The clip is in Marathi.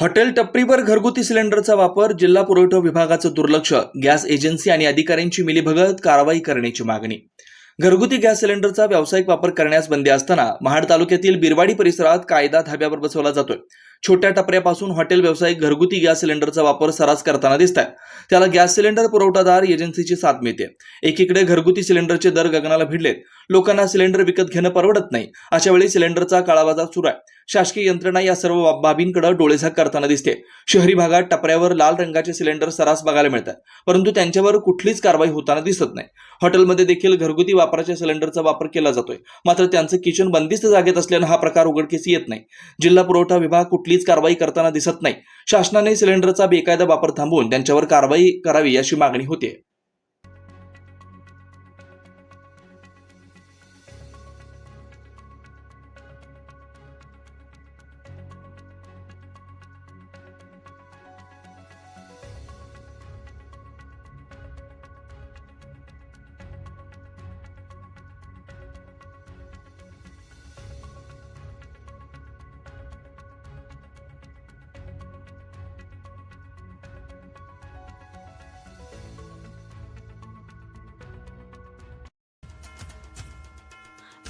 हॉटेल टपरीवर घरगुती सिलेंडरचा वापर जिल्हा पुरवठा विभागाचं दुर्लक्ष गॅस एजन्सी आणि अधिकाऱ्यांची मिलीभगत कारवाई करण्याची मागणी. घरगुती गॅस सिलेंडरचा व्यावसायिक वापर करण्यास बंदी असताना महाड तालुक्यातील बिरवाडी परिसरात कायदा धाब्यावर बसवला जातोय. छोट्या टपऱ्यापासून हॉटेल व्यावसायिक घरगुती गॅस सिलेंडरचा वापर सरास करताना दिसत आहे त्याला गॅस सिलेंडर पुरवठादार एजन्सीची साथ मिळते. एकीकडे घरगुती सिलेंडरचे दर गगनाला भिडलेत. लोकांना सिलेंडर विकत घेणं परवडत नाही. अशा वेळी सिलेंडरचा काळाबाजार सुरू आहे. शासकीय यंत्रणा या सर्व बाब- बाबींकडे डोळेझाक करताना दिसते. शहरी भागात टपऱ्यावर लाल रंगाचे सिलेंडर सरास बघायला मिळतात. परंतु त्यांच्यावर कुठलीच कारवाई होताना दिसत नाही. हॉटेलमध्ये देखील घरगुती वापराच्या सिलेंडरचा वापर केला जातोय. मात्र त्यांचं किचन बंदिस्त जागेत असल्यानं हा प्रकार उघडकीस येत नाही. जिल्हा पुरवठा विभाग कुठलीच कारवाई करताना दिसत नाही. शासनाने सिलेंडरचा बेकायदा वापर थांबवून त्यांच्यावर कारवाई करावी अशी मागणी होते.